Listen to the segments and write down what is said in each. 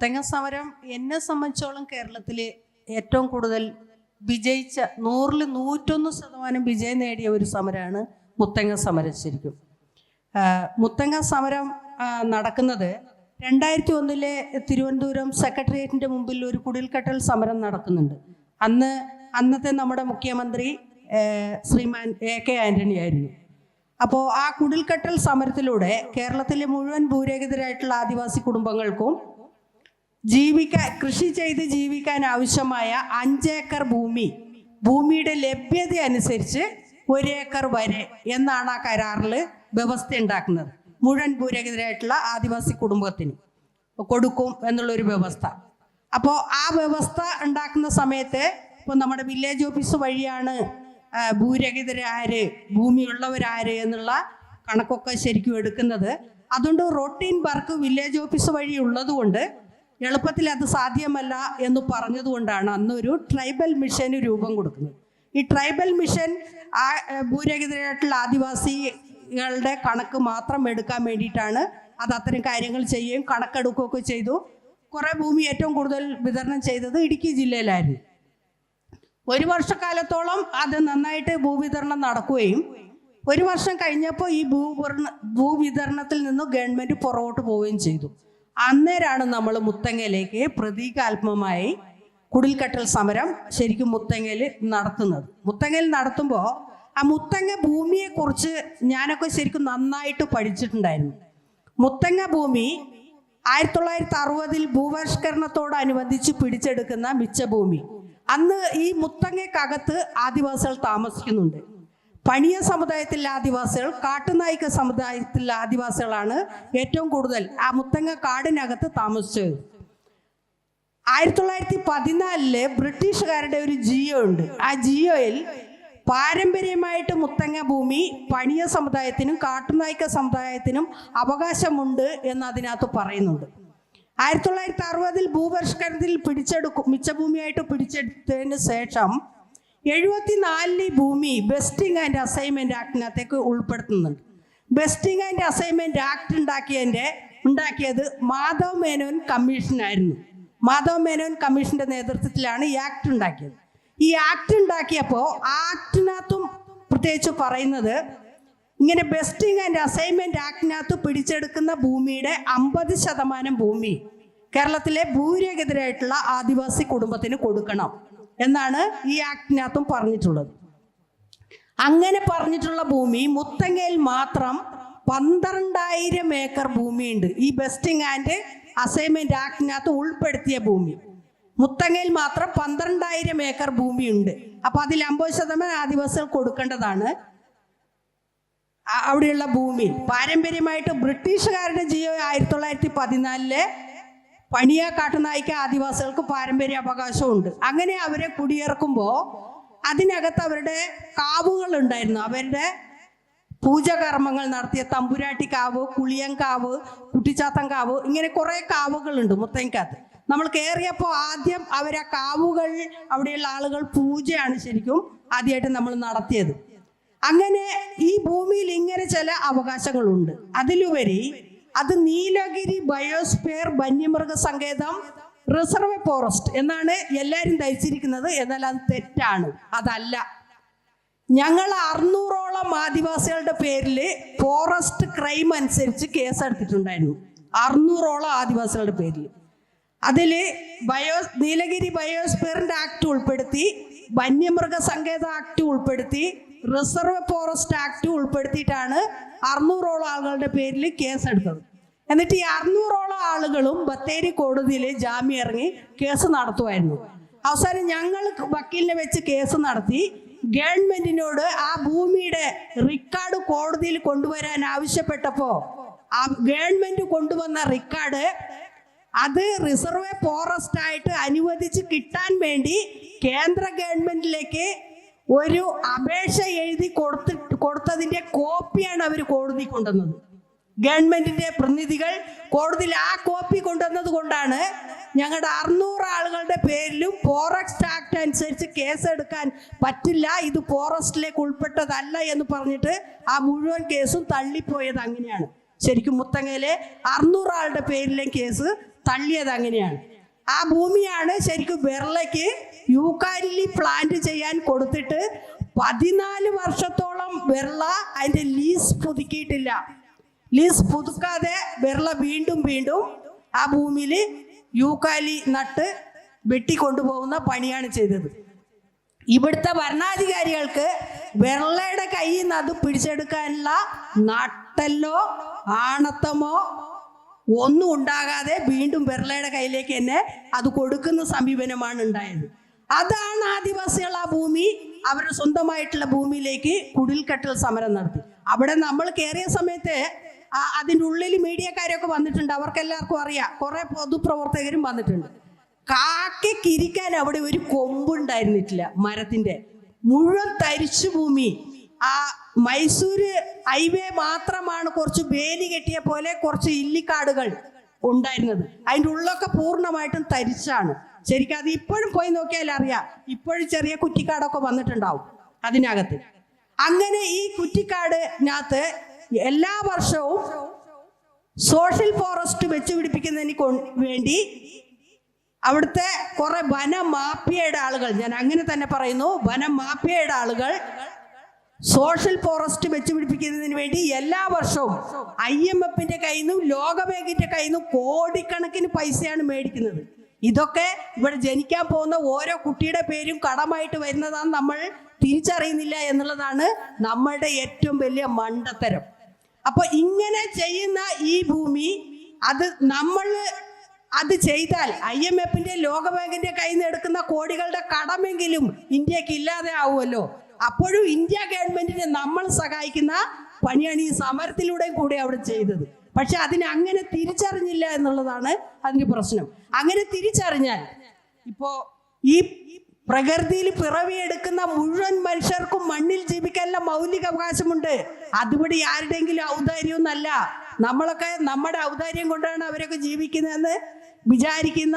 മുത്തങ്ങ സമരം എന്നെ സംബന്ധിച്ചോളം കേരളത്തിൽ ഏറ്റവും കൂടുതൽ വിജയിച്ച നൂറിൽ നൂറ്റൊന്ന് ശതമാനം വിജയം നേടിയ ഒരു സമരമാണ് മുത്തങ്ങ സമരം ശരിക്കും. മുത്തങ്ങ സമരം നടക്കുന്നത് രണ്ടായിരത്തി ഒന്നിലെ തിരുവനന്തപുരം സെക്രട്ടേറിയറ്റിന്റെ മുമ്പിൽ ഒരു കുടിൽക്കെട്ടൽ സമരം നടക്കുന്നുണ്ട്. അന്ന് അന്നത്തെ നമ്മുടെ മുഖ്യമന്ത്രി ശ്രീമാൻ എ കെ ആന്റണി ആയിരുന്നു. അപ്പോൾ ആ കുടിൽക്കെട്ടൽ സമരത്തിലൂടെ കേരളത്തിലെ മുഴുവൻ ഭൂരഹിതരായിട്ടുള്ള ആദിവാസി കുടുംബങ്ങൾക്കും ജീവിക്കാൻ കൃഷി ചെയ്ത് ജീവിക്കാൻ ആവശ്യമായ അഞ്ചേക്കർ ഭൂമി. ഭൂമിയുടെ ലഭ്യത അനുസരിച്ച് ഒരേക്കർ വരെ എന്നാണ് ആ കരാറിൽ വ്യവസ്ഥ ഉണ്ടാക്കുന്നത്. മുഴുവൻ ഭൂരഹിതരായിട്ടുള്ള ആദിവാസി കുടുംബത്തിന് കൊടുക്കും എന്നുള്ളൊരു വ്യവസ്ഥ. അപ്പോൾ ആ വ്യവസ്ഥ ഉണ്ടാക്കുന്ന സമയത്ത് ഇപ്പോൾ നമ്മുടെ വില്ലേജ് ഓഫീസ് വഴിയാണ് ഭൂരഹിതരാര് ഭൂമിയുള്ളവരാര് എന്നുള്ള കണക്കൊക്കെ ശരിക്കും എടുക്കുന്നത്. അതുകൊണ്ട് റൊട്ടീൻ വർക്ക് വില്ലേജ് ഓഫീസ് വഴി ഉള്ളതുകൊണ്ട് എളുപ്പത്തിൽ അത് സാധ്യമല്ല എന്ന് പറഞ്ഞതുകൊണ്ടാണ് അന്നൊരു ട്രൈബൽ മിഷന് രൂപം കൊടുക്കുന്നത്. ഈ ട്രൈബൽ മിഷൻ ആ ഭൂരഹിതരായിട്ടുള്ള ആദിവാസികളുടെ കണക്ക് മാത്രം എടുക്കാൻ വേണ്ടിയിട്ടാണ് അത് അത്തരം കാര്യങ്ങൾ ചെയ്യുകയും കണക്കെടുക്കുകയൊക്കെ ചെയ്തു. കുറേ ഭൂമി ഏറ്റവും കൂടുതൽ വിതരണം ചെയ്തത് ഇടുക്കി ജില്ലയിലായിരുന്നു. ഒരു വർഷക്കാലത്തോളം അത് നന്നായിട്ട് ഭൂവിതരണം നടക്കുകയും ഒരു വർഷം കഴിഞ്ഞപ്പോൾ ഈ ഭൂവിതരണ ഭൂവിതരണത്തിൽ നിന്ന് ഗവൺമെന്റ് പുറകോട്ട് പോവുകയും ചെയ്തു. അന്നേരമാണ് നമ്മൾ മുത്തങ്ങയിലേക്ക് പ്രതീകാത്മമായി കുടിൽക്കട്ടൽ സമരം ശരിക്കും മുത്തങ്ങയിൽ നടത്തുന്നത്. മുത്തങ്ങയിൽ നടത്തുമ്പോൾ ആ മുത്തങ്ങ ഭൂമിയെ കുറിച്ച് ഞാനൊക്കെ ശരിക്കും നന്നായിട്ട് പഠിച്ചിട്ടുണ്ടായിരുന്നു. മുത്തങ്ങ ഭൂമി ആയിരത്തി തൊള്ളായിരത്തി അറുപതിൽ ഭൂപരിഷ്കരണത്തോടനുബന്ധിച്ച് പിടിച്ചെടുക്കുന്ന മിച്ചഭൂമി. അന്ന് ഈ മുത്തങ്ങയ്ക്കകത്ത് ആദിവാസികൾ താമസിക്കുന്നുണ്ട്. പണിയ സമുദായത്തിലെ ആദിവാസികൾ കാട്ടുനായിക സമുദായത്തിലെ ആദിവാസികളാണ് ഏറ്റവും കൂടുതൽ ആ മുത്തങ്ങ കാടിനകത്ത് താമസിച്ചത്. ആയിരത്തി തൊള്ളായിരത്തി പതിനാലിൽ ബ്രിട്ടീഷുകാരുടെ ഒരു ജിയോ ഉണ്ട്. ആ ജിയോയിൽ പാരമ്പര്യമായിട്ട് മുത്തങ്ങ ഭൂമി പണിയ സമുദായത്തിനും കാട്ടുനായിക്ക സമുദായത്തിനും അവകാശമുണ്ട് എന്ന് അതിനകത്ത് പറയുന്നുണ്ട്. ആയിരത്തി തൊള്ളായിരത്തി അറുപതിൽ ഭൂപരിഷ്കരണത്തിൽ പിടിച്ചെടുക്കും മിച്ചഭൂമിയായിട്ട് പിടിച്ചെടുത്തതിന് ശേഷം എഴുപത്തിനാലിൽ ഭൂമി ബെസ്റ്റിംഗ് ആൻഡ് അസൈൻമെന്റ് ആക്ടിനകത്തേക്ക് ഉൾപ്പെടുത്തുന്നുണ്ട്. ബെസ്റ്റിംഗ് ആൻഡ് അസൈൻമെന്റ് ആക്ട് ഉണ്ടാക്കിയതിന്റെ ഉണ്ടാക്കിയത് മാധവ് മേനോൻ കമ്മീഷനായിരുന്നു മാധവ് മേനോൻ കമ്മീഷന്റെ നേതൃത്വത്തിലാണ് ഈ ആക്ട് ഉണ്ടാക്കിയത്. ഈ ആക്ട് ഉണ്ടാക്കിയപ്പോൾ ആക്ടിനകത്തും പ്രത്യേകിച്ച് പറയുന്നത് ഇങ്ങനെ ബെസ്റ്റിംഗ് ആൻഡ് അസൈൻമെന്റ് ആക്ടിനകത്ത് പിടിച്ചെടുക്കുന്ന ഭൂമിയുടെ അമ്പത് ശതമാനം ഭൂമി കേരളത്തിലെ ഭൂരഹിതരായിട്ടുള്ള ആദിവാസി കുടുംബത്തിന് കൊടുക്കണം. എന്നാണ് ഈ ആക്ടിനകത്തും പറഞ്ഞിട്ടുള്ളത്. അങ്ങനെ പറഞ്ഞിട്ടുള്ള ഭൂമി മുത്തങ്ങയിൽ മാത്രം പന്ത്രണ്ടായിരം ഏക്കർ ഭൂമിയുണ്ട്. ഈ ബെസ്റ്റിംഗ് ആൻഡ് അസൈൻമെന്റ് ആക്ടിനകത്ത് ഉൾപ്പെടുത്തിയ ഭൂമി. മുത്തങ്ങയിൽ മാത്രം പന്ത്രണ്ടായിരം ഏക്കർ ഭൂമിയുണ്ട്. അപ്പൊ അതിൽ അമ്പത് ശതമാനം ആദിവാസികൾ കൊടുക്കേണ്ടതാണ് അവിടെയുള്ള ഭൂമി പാരമ്പര്യമായിട്ട് ബ്രിട്ടീഷുകാരുടെ ജിയോ ആയിരത്തി തൊള്ളായിരത്തി പതിനാലിലെ പണിയ കാട്ടുനായിക്ക ആദിവാസികൾക്ക് പാരമ്പര്യ അവകാശമുണ്ട്. അങ്ങനെ അവരെ കുടിയിറക്കുമ്പോൾ അതിനകത്ത് അവരുടെ കാവുകൾ ഉണ്ടായിരുന്നു. അവരുടെ പൂജകർമ്മങ്ങൾ നടത്തിയ തമ്പുരാട്ടി കാവ് കുളിയങ്കാവ് കുട്ടിച്ചാത്തങ്കാവ് ഇങ്ങനെ കുറേ കാവുകളുണ്ട് മുത്തങ്ങക്കകത്ത് നമ്മൾ കയറിയപ്പോൾ ആദ്യം അവരെ കാവുകൾ അവിടെയുള്ള ആളുകൾ പൂജയാണ് ശരിക്കും ആദ്യമായിട്ട് നമ്മൾ നടത്തിയത്. അങ്ങനെ ഈ ഭൂമിയിൽ ഇങ്ങനെ ചില അവകാശങ്ങളുണ്ട്. അതിലുപരി അത് നീലഗിരി ബയോസ്ഫിയർ വന്യമൃഗ സങ്കേതം റിസർവ് ഫോറസ്റ്റ് എന്നാണ് എല്ലാവരും ധരിച്ചിരിക്കുന്നത്. എന്നാൽ അത് തെറ്റാണ്. അതല്ല. ഞങ്ങൾ അറുന്നൂറോളം ആദിവാസികളുടെ പേരിൽ ഫോറസ്റ്റ് ക്രൈം അനുസരിച്ച് കേസെടുത്തിട്ടുണ്ടായിരുന്നു. അറുന്നൂറോളം ആദിവാസികളുടെ പേരിൽ അതിൽ ബയോ നീലഗിരി ബയോസ്ഫിയറിന്റെ ആക്ട് ഉൾപ്പെടുത്തി വന്യമൃഗ സങ്കേത ആക്ട് ഉൾപ്പെടുത്തി റിസർവ് ഫോറസ്റ്റ് ആക്ട് ഉൾപ്പെടുത്തിയിട്ടാണ് അറുന്നൂറോളം ആളുകളുടെ പേരിൽ കേസെടുത്തത്. എന്നിട്ട് ഈ അറുന്നൂറോളം ആളുകളും ബത്തേരി കോടതിയിൽ ജാമ്യം ഇറങ്ങി കേസ് നടത്തുമായിരുന്നു അവസാനം ഞങ്ങൾ വക്കീലിനെ വെച്ച് കേസ് നടത്തി. ഗവൺമെന്റിനോട് ആ ഭൂമിയുടെ റിക്കാർഡ് കോടതിയിൽ കൊണ്ടുവരാൻ ആവശ്യപ്പെട്ടപ്പോൾ ആ ഗവൺമെന്റ് കൊണ്ടുവന്ന റിക്കാർഡ് അത് റിസർവ് ഫോറസ്റ്റ് ആയിട്ട് അനുവദിച്ച് കിട്ടാൻ വേണ്ടി കേന്ദ്ര ഗവൺമെന്റിലേക്ക് ഒരു അപേക്ഷ എഴുതി കൊടുത്തി കൊടുത്തതിന്റെ കോപ്പിയാണ് അവർ കോടതി കൊണ്ടുവന്നത്. ഗവൺമെന്റിന്റെ പ്രതിനിധികൾ കോടതിയിൽ ആ കോപ്പി കൊണ്ടുവന്നത് കൊണ്ടാണ് ഞങ്ങളുടെ അറുന്നൂറ് ആളുകളുടെ പേരിലും ഫോറസ്റ്റ് ആക്ട് അനുസരിച്ച് കേസെടുക്കാൻ പറ്റില്ല. ഇത് ഫോറസ്റ്റിലേക്ക് ഉൾപ്പെട്ടതല്ല എന്ന് പറഞ്ഞിട്ട് ആ മുഴുവൻ കേസും തള്ളിപ്പോയത് അങ്ങനെയാണ്. ശരിക്കും മുത്തങ്ങയിലെ അറുന്നൂറ് ആളുടെ പേരിലെ കേസ് തള്ളിയത് അങ്ങനെയാണ്. ആ ഭൂമിയാണ് ശരിക്കും ബെർളയ്ക്ക് യൂക്കാലി പ്ലാന്റ് ചെയ്യാൻ കൊടുത്തിട്ട് പതിനാല് വർഷത്തോളം ബെർള അതിന്റെ ലീസ് പുതുക്കിയിട്ടില്ല. ലീസ് പുതുക്കാതെ ബെർള വീണ്ടും വീണ്ടും ആ ഭൂമിയിൽ യൂക്കാലി നട്ട് വെട്ടിക്കൊണ്ടുപോകുന്ന പണിയാണ് ചെയ്തത്. ഇവിടുത്തെ ഭരണാധികാരികൾക്ക് വെള്ളയുടെ കയ്യിൽ നിന്ന് അത് പിടിച്ചെടുക്കാനുള്ള നട്ടല്ലോ ആണത്തമോ ഒന്നും ഉണ്ടാകാതെ വീണ്ടും വെള്ളയുടെ കയ്യിലേക്ക് തന്നെ അത് കൊടുക്കുന്ന സമീപനമാണ് ഉണ്ടായത്. അതാണ് ആദിവാസികൾ ആ ഭൂമി അവരുടെ സ്വന്തമായിട്ടുള്ള ഭൂമിയിലേക്ക് കുടിൽക്കെട്ടൽ സമരം നടത്തി. അവിടെ നമ്മൾ കയറിയ സമയത്ത് അതിന്റെ ഉള്ളിൽ മീഡിയക്കാരൊക്കെ വന്നിട്ടുണ്ട്. അവർക്ക് എല്ലാവർക്കും അറിയാം. കുറേ പൊതുപ്രവർത്തകരും വന്നിട്ടുണ്ട്. കാക്കിരിക്കാൻ അവിടെ ഒരു കൊമ്പുണ്ടായിരുന്നിട്ടില്ല മരത്തിന്റെ മുഴുവൻ തരിച്ചു ഭൂമി. ആ മൈസൂര് ഹൈവേ മാത്രമാണ് കുറച്ച് വേലി കെട്ടിയ പോലെ കുറച്ച് ഇല്ലിക്കാടുകൾ ഉണ്ടായിരുന്നത്. അതിന്റെ ഉള്ളൊക്കെ പൂർണമായിട്ടും തരിച്ചാണ് ശരിക്കും അത് ഇപ്പോഴും പോയി നോക്കിയാൽ അറിയാം. ഇപ്പോഴും ചെറിയ കുറ്റിക്കാടൊക്കെ വന്നിട്ടുണ്ടാവും അതിനകത്ത്. അങ്ങനെ ഈ കുറ്റിക്കാടിനകത്ത് എല്ലാ വർഷവും സോഷ്യൽ ഫോറസ്റ്റ് വെച്ച് പിടിപ്പിക്കുന്നതിന് വേണ്ടി അവിടുത്തെ കുറെ വന മാഫിയയുടെ ആളുകൾ ഞാൻ അങ്ങനെ തന്നെ പറയുന്നു വന മാഫിയയുടെ ആളുകൾ സോഷ്യൽ ഫോറസ്റ്റ് വെച്ച് പിടിപ്പിക്കുന്നതിന് വേണ്ടി എല്ലാ വർഷവും ഐ എം എഫിന്റെ കയ്യിൽ നിന്നും ലോകബാങ്കിന്റെ കയ്യിൽ നിന്നും കോടിക്കണക്കിന് പൈസയാണ് മേടിക്കുന്നത്. ഇതൊക്കെ ഇവിടെ ജനിക്കാൻ പോകുന്ന ഓരോ കുട്ടിയുടെ പേരും കടമായിട്ട് വരുന്നതാണ് നമ്മൾ തിരിച്ചറിയുന്നില്ല എന്നുള്ളതാണ് നമ്മളുടെ ഏറ്റവും വലിയ മണ്ടത്തരം. അപ്പൊ ഇങ്ങനെ ചെയ്യുന്ന ഈ ഭൂമി അത് നമ്മൾ അത് ചെയ്താൽ ഐ എം എഫിന്റെ ലോകബാങ്കിന്റെ കയ്യിൽ നിന്ന് എടുക്കുന്ന കോടികളുടെ കടമെങ്കിലും ഇന്ത്യയ്ക്ക് ഇല്ലാതെ ആവുമല്ലോ. അപ്പോഴും ഇന്ത്യ ഗവൺമെന്റിനെ നമ്മൾ സഹായിക്കുന്ന പണിയാണ് ഈ സമരത്തിലൂടെയും കൂടെ അവിടെ ചെയ്തത്. പക്ഷെ അതിനെ അങ്ങനെ തിരിച്ചറിഞ്ഞില്ല എന്നുള്ളതാണ് അതിന്റെ പ്രശ്നം. അങ്ങനെ തിരിച്ചറിഞ്ഞാൽ ഇപ്പോ ഈ പ്രകൃതിയിൽ പിറവിയെടുക്കുന്ന മുഴുവൻ മനുഷ്യർക്കും മണ്ണിൽ ജീവിക്കാനുള്ള മൗലിക അവകാശമുണ്ട് അതുപടി ആരുടെയെങ്കിലും ഔദാര്യമൊന്നല്ല നമ്മളൊക്കെ നമ്മുടെ ഔദാര്യം കൊണ്ടാണ് അവരൊക്കെ ജീവിക്കുന്നതെന്ന് വിചാരിക്കുന്ന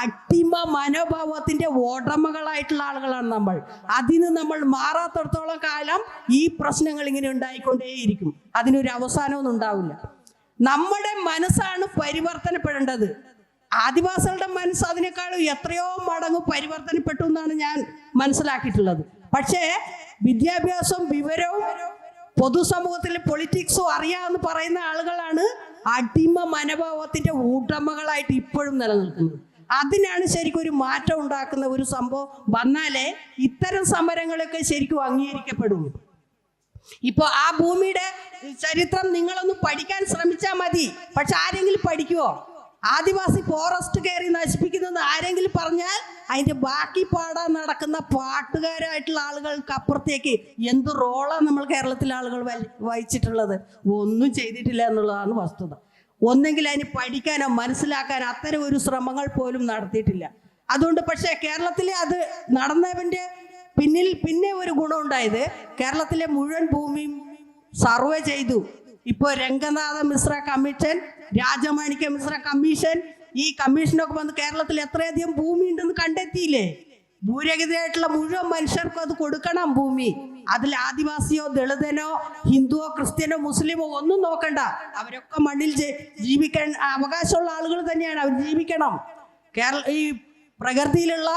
അട്ടിമ മനോഭാവത്തിന്റെ ഉടമകളായിട്ടുള്ള ആളുകളാണ് നമ്മൾ. അതിന് നമ്മൾ മാറാത്തടത്തോളം കാലം ഈ പ്രശ്നങ്ങൾ ഇങ്ങനെ ഉണ്ടായിക്കൊണ്ടേയിരിക്കും. അതിനൊരു അവസാനമൊന്നും ഉണ്ടാവില്ല. നമ്മുടെ മനസ്സാണ് പരിവർത്തനപ്പെടേണ്ടത്. ആദിവാസികളുടെ മനസ്സ് അതിനേക്കാളും എത്രയോ മടങ്ങ് പരിവർത്തനപ്പെട്ടു എന്നാണ് ഞാൻ മനസ്സിലാക്കിയിട്ടുള്ളത്. പക്ഷേ വിദ്യാഭ്യാസവും വിവരവും പൊതുസമൂഹത്തിലെ പൊളിറ്റിക്സും അറിയാമെന്ന് പറയുന്ന ആളുകളാണ് അടിമ മനോഭാവത്തിന്റെ ഉടമകളായിട്ട് ഇപ്പോഴും നിലനിൽക്കുന്നത്. അതിനാണ് ശരിക്കും ഒരു മാറ്റം ഉണ്ടാക്കുന്ന ഒരു സംഭവം വന്നാലേ ഇത്തരം സമരങ്ങളൊക്കെ ശരിക്കും അംഗീകരിക്കപ്പെടുള്ളൂ. ഇപ്പൊ ആ ഭൂമിയുടെ ചരിത്രം നിങ്ങളൊന്ന് പഠിക്കാൻ ശ്രമിച്ചാൽ മതി. പക്ഷെ ആരെങ്കിലും പഠിക്കുവോ? ആദിവാസി ഫോറസ്റ്റ് കയറി നശിപ്പിക്കുന്നത് ആരെങ്കിലും പറഞ്ഞാൽ അതിന്റെ ബാക്കി പാടാൻ നടക്കുന്ന പാട്ടുകാരായിട്ടുള്ള ആളുകൾക്ക് അപ്പുറത്തേക്ക് എന്ത് റോളാണ് നമ്മൾ കേരളത്തിലെ ആളുകൾ വഹിച്ചിട്ടുള്ളത്? ഒന്നും ചെയ്തിട്ടില്ല എന്നുള്ളതാണ് വസ്തുത. ഒന്നെങ്കിൽ അതിന് പഠിക്കാനോ മനസ്സിലാക്കാനോ അത്തരം ഒരു ശ്രമങ്ങൾ പോലും നടത്തിയിട്ടില്ല. അതുകൊണ്ട് പക്ഷേ കേരളത്തിലെ അത് നടന്നവന്റെ പിന്നിൽ പിന്നെ ഒരു ഗുണമുണ്ടായത് കേരളത്തിലെ മുഴുവൻ ഭൂമിയും സർവേ ചെയ്തു. ഇപ്പോൾ രംഗനാഥ മിശ്ര കമ്മീഷൻ രാജമാണിക്യ മിശ്ര കമ്മീഷൻ. ഈ കമ്മീഷനൊക്കെ വന്ന് കേരളത്തിൽ എത്രയധികം ഭൂമി ഉണ്ടെന്ന് കണ്ടെത്തിയില്ലേ? ഭൂരഹിതയായിട്ടുള്ള മുഴുവൻ മനുഷ്യർക്കും അത് കൊടുക്കണം ഭൂമി. അതിൽ ആദിവാസിയോ ദളിതനോ ഹിന്ദുവോ ക്രിസ്ത്യനോ മുസ്ലിമോ ഒന്നും നോക്കണ്ട. അവരൊക്കെ മണ്ണിൽ ജീവിക്കാൻ അവകാശമുള്ള ആളുകൾ തന്നെയാണ്. അവർ ജീവിക്കണം. കേരള ഈ പ്രകൃതിയിലുള്ള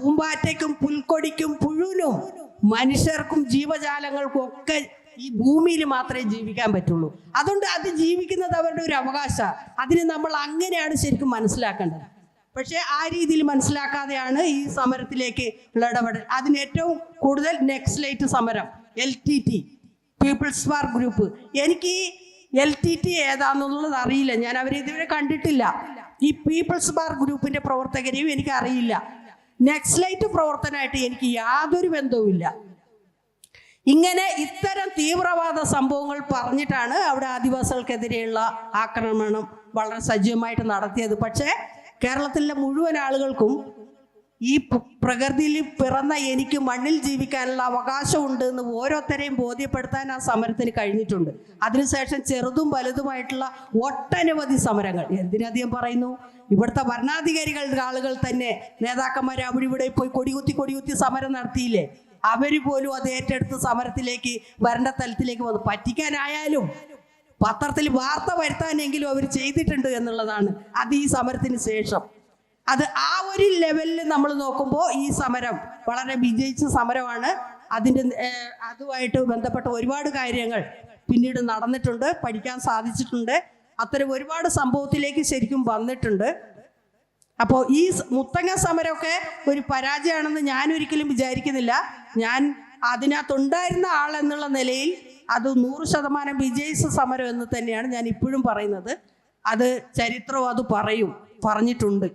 പൂമ്പാറ്റയ്ക്കും പുൽക്കൊടിക്കും പുഴുവിനും മനുഷ്യർക്കും ജീവജാലങ്ങൾക്കും ഒക്കെ ഈ ഭൂമിയിൽ മാത്രമേ ജീവിക്കാൻ പറ്റുള്ളൂ. അതുകൊണ്ട് അത് ജീവിക്കുന്നത് അവരുടെ ഒരു അവകാശമാണ്. അതിന് നമ്മൾ അങ്ങനെയാണ് ശരിക്കും മനസ്സിലാക്കേണ്ടത്. പക്ഷേ ആ രീതിയിൽ മനസ്സിലാക്കാതെയാണ് ഈ സമരത്തിലേക്ക് ഉള്ള ഇടപെടൽ. അതിന് ഏറ്റവും കൂടുതൽ നെക്സ്ലൈറ്റ് സമരം L T T people's war group എനിക്ക് എൽ ടി ടി ഏതാണെന്നുള്ളത് അറിയില്ല. ഞാൻ അവരെ ഇതുവരെ കണ്ടിട്ടില്ല. ഈ പീപ്പിൾസ് ബാർ ഗ്രൂപ്പിന്റെ പ്രവർത്തകരെയും എനിക്ക് അറിയില്ല നെക്സ്ലൈറ്റ് പ്രവർത്തനമായിട്ട് എനിക്ക് യാതൊരു ബന്ധവുമില്ല. ഇങ്ങനെ ഇത്തരം തീവ്രവാദ സംഭവങ്ങൾ പറഞ്ഞിട്ടാണ് അവിടെ ആദിവാസികൾക്കെതിരെയുള്ള ആക്രമണം വളരെ സജീവമായിട്ട് നടത്തിയത്. പക്ഷേ കേരളത്തിലെ മുഴുവൻ ആളുകൾക്കും ഈ പ്രകൃതിയിൽ പിറന്ന എനിക്ക് മണ്ണിൽ ജീവിക്കാനുള്ള അവകാശമുണ്ട് എന്ന് ഓരോരുത്തരെയും ബോധ്യപ്പെടുത്താൻ ആ സമരത്തിന് കഴിഞ്ഞിട്ടുണ്ട്. അതിനുശേഷം ചെറുതും വലുതുമായിട്ടുള്ള ഒട്ടനവധി സമരങ്ങൾ. എന്തിനധികം പറയുന്നു? ഇവിടുത്തെ ഭരണാധികാരികളുടെ ആളുകൾ തന്നെ നേതാക്കന്മാർ അവിടെ ഇവിടെ പോയി കൊടികുത്തി കൊടികുത്തി സമരം നടത്തിയില്ലേ? അവർ പോലും അത് ഏറ്റെടുത്ത് സമരത്തിലേക്ക് വരേണ്ട തലത്തിലേക്ക് വന്നു പറ്റിക്കാനായാലും പത്രത്തിൽ വാർത്ത വരുത്താനെങ്കിലും അവർ ചെയ്തിട്ടുണ്ട് എന്നുള്ളതാണ്. അത് ഈ സമരത്തിന് ശേഷം. അത് ആ ഒരു ലെവലിൽ നമ്മൾ നോക്കുമ്പോൾ ഈ സമരം വളരെ വിജയിച്ച സമരമാണ്. അതിന്റെ അതുമായിട്ട് ബന്ധപ്പെട്ട ഒരുപാട് കാര്യങ്ങൾ പിന്നീട് നടന്നിട്ടുണ്ട് പഠിക്കാൻ സാധിച്ചിട്ടുണ്ട്. അത്തരം ഒരുപാട് സംഭവത്തിലേക്ക് ശരിക്കും വന്നിട്ടുണ്ട്. അപ്പോൾ ഈ മുത്തങ്ങ സമരമൊക്കെ ഒരു പരാജയമാണെന്ന് ഞാൻ ഒരിക്കലും വിചാരിക്കുന്നില്ല. ഞാൻ അതിനകത്തുണ്ടായിരുന്ന ആൾ എന്നുള്ള നിലയിൽ അത് നൂറ് ശതമാനം വിജയിച്ച സമരം എന്ന് തന്നെയാണ് ഞാൻ ഇപ്പോഴും പറയുന്നത്. അത് ചരിത്രവും അത് പറയും പറഞ്ഞിട്ടുണ്ട്.